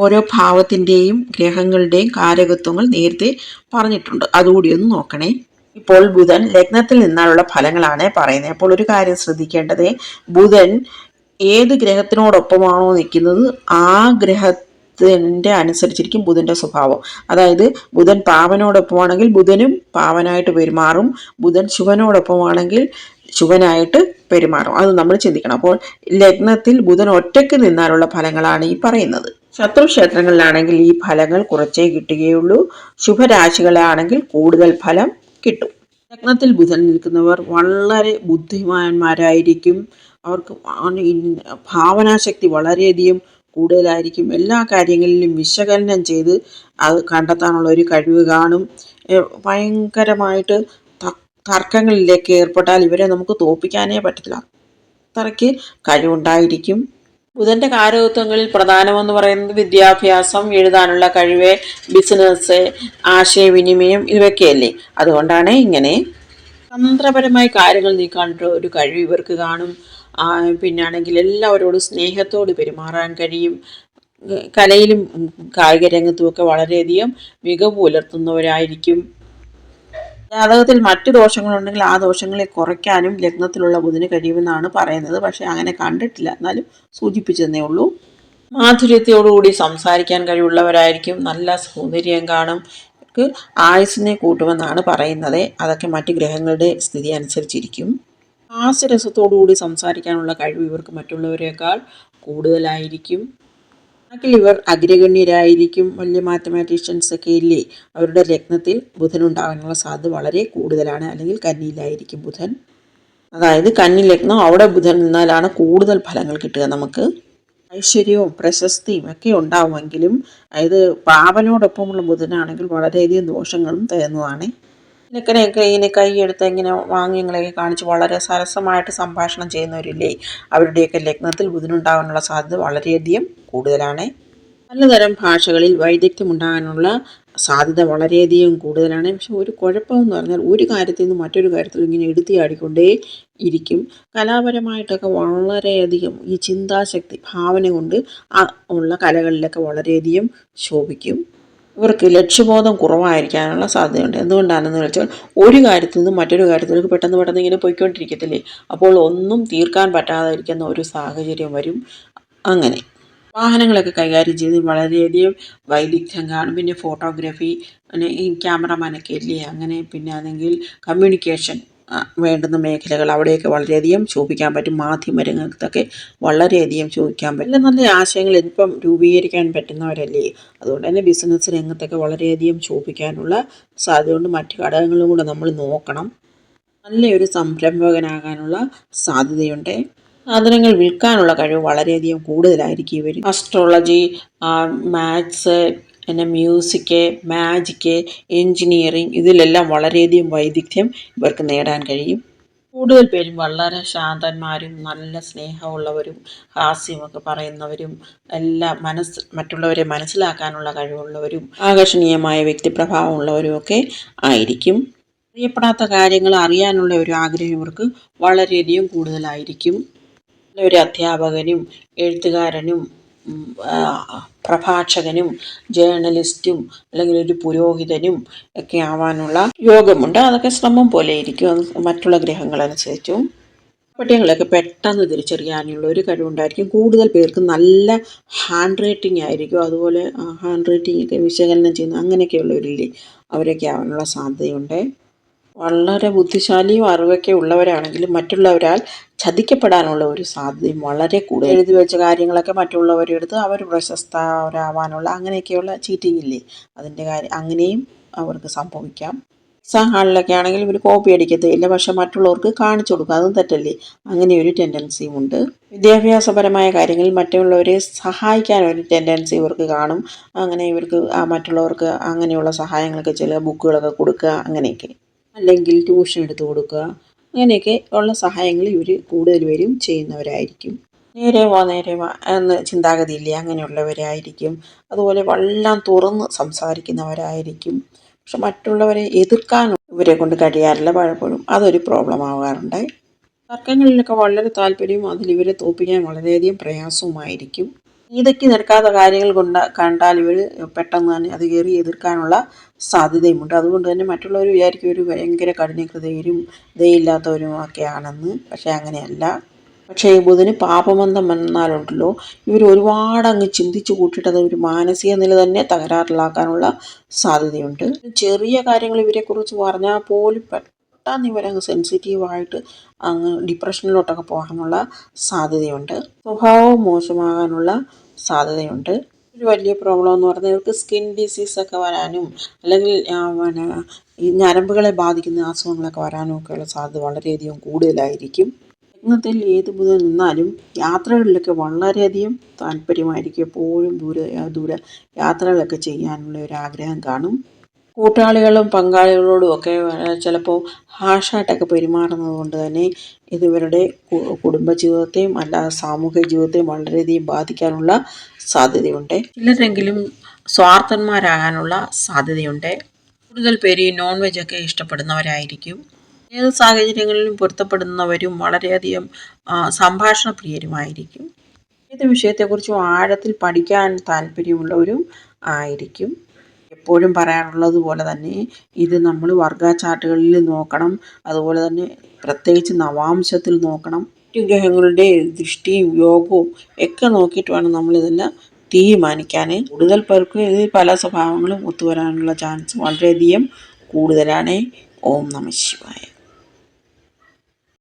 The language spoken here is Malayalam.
ഓരോ ഭാവത്തിന്റെയും ഗ്രഹങ്ങളുടെയും കാരകത്വങ്ങൾ നേരത്തെ പറഞ്ഞിട്ടുണ്ട്. അതുകൂടി ഒന്ന് നോക്കണേ. ഇപ്പോൾ ബുധൻ ലഗ്നത്തിൽ നിന്നുള്ള ഫലങ്ങളാണ് പറയുന്നത്. അപ്പോൾ ഒരു കാര്യം ശ്രദ്ധിക്കേണ്ടത്. ബുധൻ ഏത് ഗ്രഹത്തിനോടൊപ്പമാണോ നിൽക്കുന്നത് ആ ഗ്രഹ ഗ്രഹത്തിന്റെ അനുസരിച്ചിരിക്കും ബുധന്റെ സ്വഭാവം. അതായത് ബുധൻ പാവനോടൊപ്പമാണെങ്കിൽ ബുധനും പാവനായിട്ട് പെരുമാറും. ബുധൻ ശുഭനോടൊപ്പമാണെങ്കിൽ ശുഭനായിട്ട് പെരുമാറും. അത് നമ്മൾ ചിന്തിക്കണം. അപ്പോൾ ലഗ്നത്തിൽ ബുധൻ ഒറ്റയ്ക്ക് നിന്നാലുള്ള ഫലങ്ങളാണ് ഈ പറയുന്നത്. ശത്രു ക്ഷേത്രങ്ങളിലാണെങ്കിൽ ഈ ഫലങ്ങൾ കുറച്ചേ കിട്ടുകയുള്ളൂ. ശുഭരാശികളാണെങ്കിൽ കൂടുതൽ ഫലം കിട്ടും. ലഗ്നത്തിൽ ബുധൻ നിൽക്കുന്നവർ വളരെ ബുദ്ധിമാന്മാരായിരിക്കും. അവർക്ക് ഭാവനാശക്തി വളരെയധികം കൂടുതലായിരിക്കും. എല്ലാ കാര്യങ്ങളിലും വിശകലനം ചെയ്ത് അത് കണ്ടെത്താനുള്ള ഒരു കഴിവ് കാണും. ഭയങ്കരമായിട്ട് തർക്കങ്ങളിലേക്ക് ഏർപ്പെട്ടാൽ ഇവരെ നമുക്ക് തോപ്പിക്കാനേ പറ്റത്തില്ല. അത്രയ്ക്ക് കഴിവുണ്ടായിരിക്കും. ബുധന്റെ കാരകത്വങ്ങളിൽ പ്രധാനമെന്ന് പറയുന്നത് വിദ്യാഭ്യാസം എഴുതാനുള്ള കഴിവ് ബിസിനസ് ആശയവിനിമയം ഇവയൊക്കെയല്ലേ. അതുകൊണ്ടാണ് ഇങ്ങനെ തന്ത്രപരമായ കാര്യങ്ങൾ നീക്കാനുള്ള ഒരു കഴിവ് ഇവർക്ക് കാണും. പിന്നാണെങ്കിൽ എല്ലാവരോടും സ്നേഹത്തോട് പെരുമാറാൻ കഴിയും. കലയിലും കായിക രംഗത്തുമൊക്കെ വളരെയധികം മികവ് പുലർത്തുന്നവരായിരിക്കും. ജാതകത്തിൽ മറ്റു ദോഷങ്ങളുണ്ടെങ്കിൽ ആ ദോഷങ്ങളെ കുറയ്ക്കാനും ലഗ്നത്തിലുള്ള ബുധന് കഴിയുമെന്നാണ് പറയുന്നത്. പക്ഷേ അങ്ങനെ കണ്ടിട്ടില്ല. എന്നാലും സൂചിപ്പിച്ചതേ ഉള്ളൂ. മാധുര്യത്തോടുകൂടി സംസാരിക്കാൻ കഴിവുള്ളവരായിരിക്കും. നല്ല സൗന്ദര്യം കാണും. ആയുസിനെ കൂട്ടുമെന്നാണ് പറയുന്നത്. അതൊക്കെ മറ്റു ഗ്രഹങ്ങളുടെ സ്ഥിതി അനുസരിച്ചിരിക്കും. ഹാസ്യരസത്തോടുകൂടി സംസാരിക്കാനുള്ള കഴിവ് ഇവർക്ക് മറ്റുള്ളവരെക്കാൾ കൂടുതലായിരിക്കും. കണക്കിൽ ഇവർ അഗ്രഗണ്യരായിരിക്കും വലിയ മാത്തമാറ്റീഷ്യൻസ് ഒക്കെ ഇല്ലേ? അവരുടെ ലഗ്നത്തിൽ ബുധൻ ഉണ്ടാകാനുള്ള സാധ്യത വളരെ കൂടുതലാണ്. അല്ലെങ്കിൽ കന്നിയിലായിരിക്കും ബുധൻ. അതായത് കന്നി ലഗ്നം അവിടെ ബുധൻ നിന്നാലാണ് കൂടുതൽ ഫലങ്ങൾ കിട്ടുക നമുക്ക്. ഐശ്വര്യവും പ്രശസ്തിയും ഒക്കെ ഉണ്ടാവുമെങ്കിലും അതായത് പാവനോടൊപ്പമുള്ള ബുധനാണെങ്കിൽ വളരെയധികം ദോഷങ്ങളും തരുന്നതാണ് നിക്കനെയൊക്കെ ഇങ്ങനെ കൈയെടുത്ത് ഇങ്ങനെ വാങ്ങിയങ്ങളെയൊക്കെ കാണിച്ച് വളരെ സരസമായിട്ട് സംഭാഷണം ചെയ്യുന്നവരില്ലേ? അവരുടെയൊക്കെ ലഗ്നത്തിൽ ബുധനുണ്ടാകാനുള്ള സാധ്യത വളരെയധികം കൂടുതലാണ്. പലതരം ഭാഷകളിൽ വൈദഗ്ധ്യം ഉണ്ടാകാനുള്ള സാധ്യത വളരെയധികം കൂടുതലാണ്. പക്ഷെ ഒരു കുഴപ്പമെന്ന് പറഞ്ഞാൽ ഒരു കാര്യത്തിൽ നിന്ന് മറ്റൊരു കാര്യത്തിൽ ഇങ്ങനെ എടുത്തിയാടിക്കൊണ്ടേ ഇരിക്കും. കലാപരമായിട്ടൊക്കെ വളരെയധികം ഈ ചിന്താശക്തി ഭാവന കൊണ്ട് ഉള്ള കലകളിലൊക്കെ വളരെയധികം ശോഭിക്കും. ഇവർക്ക് ലക്ഷ്യബോധം കുറവായിരിക്കാനുള്ള സാധ്യതയുണ്ട്. എന്തുകൊണ്ടാണെന്ന് വെച്ചാൽ ഒരു കാര്യത്തിൽ നിന്നും മറ്റൊരു കാര്യത്തിലേക്ക് പെട്ടെന്ന് പെട്ടെന്ന് ഇങ്ങനെ പോയിക്കൊണ്ടിരിക്കത്തില്ലേ? അപ്പോൾ ഒന്നും തീർക്കാൻ പറ്റാതിരിക്കുന്ന ഒരു സാഹചര്യം വരും. അങ്ങനെ. വാഹനങ്ങളൊക്കെ കൈകാര്യം ചെയ്ത് വളരെയധികം വൈദഗ്ധ്യം കാണും. പിന്നെ ഫോട്ടോഗ്രാഫി പിന്നെ ഈ ക്യാമറമാനൊക്കെ ഇല്ലേ? അങ്ങനെ പിന്നെ അല്ലെങ്കിൽ കമ്മ്യൂണിക്കേഷൻ വേണ്ടുന്ന മേഖലകൾ അവിടെയൊക്കെ വളരെയധികം ശോഭിക്കാൻ പറ്റും. മാധ്യമ രംഗത്തൊക്കെ വളരെയധികം ശോഭിക്കാൻ പറ്റും. നല്ല നല്ല ആശയങ്ങൾ ഇപ്പം രൂപീകരിക്കാൻ പറ്റുന്നവരല്ലേ? അതുകൊണ്ട് തന്നെ ബിസിനസ് രംഗത്തൊക്കെ വളരെയധികം ശോഭിക്കാനുള്ള സാധ്യതയുണ്ട് മറ്റു ഘടകങ്ങളും കൂടെ നമ്മൾ നോക്കണം. നല്ലൊരു സംരംഭകനാകാനുള്ള സാധ്യതയുണ്ട്. സാധനങ്ങൾ വിൽക്കാനുള്ള കഴിവ് വളരെയധികം കൂടുതലായിരിക്കും ഇവർ അസ്ട്രോളജി മാത്സ് പിന്നെ മ്യൂസിക് മാജിക് എൻജിനീയറിങ് ഇതിലെല്ലാം വളരെയധികം വൈദഗ്ധ്യം ഇവർക്ക് നേടാൻ കഴിയും. കൂടുതൽ പേരും വളരെ ശാന്തന്മാരും നല്ല സ്നേഹമുള്ളവരും ഹാസ്യമൊക്കെ പറയുന്നവരും എല്ലാം മനസ്സ് മറ്റുള്ളവരെ മനസ്സിലാക്കാനുള്ള കഴിവുള്ളവരും ആകർഷണീയമായ വ്യക്തിപ്രഭാവമുള്ളവരും ഒക്കെ ആയിരിക്കും. അറിയപ്പെടാത്ത കാര്യങ്ങൾ അറിയാനുള്ള ഒരു ആഗ്രഹം ഇവർക്ക് വളരെയധികം കൂടുതലായിരിക്കും. ഒരു അധ്യാപകനും എഴുത്തുകാരനും പ്രഭാഷകനും ജേർണലിസ്റ്റും അല്ലെങ്കിൽ ഒരു പുരോഹിതനും ഒക്കെ ആവാനുള്ള യോഗമുണ്ട്. അതൊക്കെ ശ്രമം പോലെ ഇരിക്കും. മറ്റുള്ള ഗ്രഹങ്ങളനുസരിച്ചും പട്ടികളൊക്കെ പെട്ടെന്ന് തിരിച്ചറിയാനുള്ള ഒരു കഴിവുണ്ടായിരിക്കും. കൂടുതൽ പേർക്ക് നല്ല ഹാൻഡ് റൈറ്റിംഗ് ആയിരിക്കും. അതുപോലെ ഹാൻഡ് റൈറ്റിംഗ് ഒക്കെ വിശകലനം ചെയ്യുന്ന അങ്ങനെയൊക്കെയുള്ളവരില്ലേ അവരൊക്കെ ആവാനുള്ള സാധ്യതയുണ്ട്. വളരെ ബുദ്ധിശാലിയും അറിവൊക്കെ ഉള്ളവരാണെങ്കിലും മറ്റുള്ളവരാൽ ചതിക്കപ്പെടാനുള്ള ഒരു സാധ്യതയും വളരെ കൂടുതൽ എഴുതി വെച്ച കാര്യങ്ങളൊക്കെ മറ്റുള്ളവരെടുത്ത് അവർ പ്രശസ്തരാവാനുള്ള അങ്ങനെയൊക്കെയുള്ള ചീറ്റിംഗ് ഇല്ലേ അതിന്റെ കാര്യം അങ്ങനെയും അവർക്ക് സംഭവിക്കാം. സഹാളിലൊക്കെ ആണെങ്കിൽ ഇവർ കോപ്പി അടിക്കത്തില്ല. പക്ഷെ മറ്റുള്ളവർക്ക് കാണിച്ചു കൊടുക്കുക അതും തെറ്റല്ലേ? അങ്ങനെ ഒരു ടെൻഡൻസിയും ഉണ്ട്. വിദ്യാഭ്യാസപരമായ കാര്യങ്ങളിൽ മറ്റുള്ളവരെ സഹായിക്കാൻ ഒരു ടെൻഡൻസി ഇവർക്ക് കാണും. അങ്ങനെ ഇവർക്ക് മറ്റുള്ളവർക്ക് അങ്ങനെയുള്ള സഹായങ്ങളൊക്കെ ചില ബുക്കുകളൊക്കെ കൊടുക്കുക അങ്ങനെയൊക്കെ. അല്ലെങ്കിൽ ട്യൂഷൻ എടുത്തു കൊടുക്കുക. അങ്ങനെയൊക്കെ ഉള്ള സഹായങ്ങൾ ഇവർ കൂടുതൽ പേരും ചെയ്യുന്നവരായിരിക്കും. നേരെ വാ നേരെ വാ എന്ന് ചിന്താഗതിയില്ലേ അങ്ങനെയുള്ളവരായിരിക്കും. അതുപോലെ വള്ളം തുറന്ന് സംസാരിക്കുന്നവരായിരിക്കും. പക്ഷെ മറ്റുള്ളവരെ എതിർക്കാനും ഇവരെ കൊണ്ട് കഴിയാറില്ല പലപ്പോഴും. അതൊരു പ്രോബ്ലം ആവാറുണ്ട്. തർക്കങ്ങളിലൊക്കെ വളരെ താല്പര്യവും അതിൽ ഇവരെ തോൽപ്പിക്കാൻ വളരെയധികം പ്രയാസവുമായിരിക്കും. നീതിക്ക് നിരക്കാത്ത കാര്യങ്ങൾ കൊണ്ട് കണ്ടാൽ ഇവർ പെട്ടെന്ന് തന്നെ അത് കയറി എതിർക്കാനുള്ള സാധ്യതയുമുണ്ട്. അതുകൊണ്ട് തന്നെ മറ്റുള്ളവർ വിചാരിക്കും ഒരു ഭയങ്കര കഠിനഹൃദയരും ദയില്ലാത്തവരും ഒക്കെയാണെന്ന്. പക്ഷേ അങ്ങനെയല്ല. പക്ഷേ ബുധന് പാപമന്ദം വന്നാലുണ്ടല്ലോ. ഇവർ ഒരുപാട് അങ്ങ് ചിന്തിച്ചു കൂട്ടിയിട്ട് അത് ഒരു മാനസിക നില തന്നെ തകരാറിലാക്കാനുള്ള സാധ്യതയുണ്ട്. ചെറിയ കാര്യങ്ങൾ ഇവരെക്കുറിച്ച് പറഞ്ഞാൽ പോലും പെട്ടെന്ന് ഇവരങ്ങ് സെൻസിറ്റീവായിട്ട് അങ്ങ് ഡിപ്രഷനിലോട്ടൊക്കെ പോകാനുള്ള സാധ്യതയുണ്ട്. സ്വഭാവം മോശമാകാനുള്ള സാധ്യതയുണ്ട്. ഒരു വലിയ പ്രോബ്ലം എന്ന് പറഞ്ഞാൽ ഇവർക്ക് സ്കിൻ ഡിസീസ് ഒക്കെ വരാനും അല്ലെങ്കിൽ പിന്നെ ഈ ഞരമ്പുകളെ ബാധിക്കുന്ന അസുഖങ്ങളൊക്കെ വരാനും ഒക്കെയുള്ള സാധ്യത വളരെയധികം കൂടുതലായിരിക്കും. ഇന്നത്തെ ഏത് ബുധൻ നിന്നാലും യാത്രകളിലൊക്കെ വളരെയധികം താല്പര്യമായിരിക്കും എപ്പോഴും ദൂര ദൂര യാത്രകളൊക്കെ ചെയ്യാനുള്ള ഒരു ആഗ്രഹം കാണും. കൂട്ടാളികളും പങ്കാളികളോടും ഒക്കെ ചിലപ്പോൾ ഹാഷായിട്ടൊക്കെ പെരുമാറുന്നത് കൊണ്ട് തന്നെ ഇത് ഇവരുടെ കുടുംബജീവിതത്തെയും അല്ലാതെ സാമൂഹിക ജീവിതത്തെയും വളരെയധികം ബാധിക്കാനുള്ള സാധ്യതയുണ്ട്. ചിലരെങ്കിലും സ്വാർത്ഥന്മാരാകാനുള്ള സാധ്യതയുണ്ട്. കൂടുതൽ പേര് ഈ നോൺ ഒക്കെ ഇഷ്ടപ്പെടുന്നവരായിരിക്കും. ഏത് സാഹചര്യങ്ങളിലും പൊരുത്തപ്പെടുന്നവരും വളരെയധികം സംഭാഷണ പ്രിയരുമായിരിക്കും ഏത് വിഷയത്തെക്കുറിച്ചും ആഴത്തിൽ പഠിക്കാൻ താല്പര്യമുള്ളവരും ആയിരിക്കും. എപ്പോഴും പറയാറുള്ളത് പോലെ തന്നെ ഇത് നമ്മൾ വർഗ ചാർട്ടുകളിൽ നോക്കണം. അതുപോലെ തന്നെ പ്രത്യേകിച്ച് നവാംശത്തിൽ നോക്കണം. ഗ്രഹങ്ങളുടെ ദൃഷ്ടിയും യോഗവും ഒക്കെ നോക്കിയിട്ട് വേണം നമ്മളിതെല്ലാം തീരുമാനിക്കാൻ കൂടുതൽ പേർക്ക് ഇത് പല സ്വഭാവങ്ങളും ഒത്തുവരാനുള്ള ചാൻസ് വളരെയധികം കൂടുതലാണ്. ഓം നമ ശിവായ.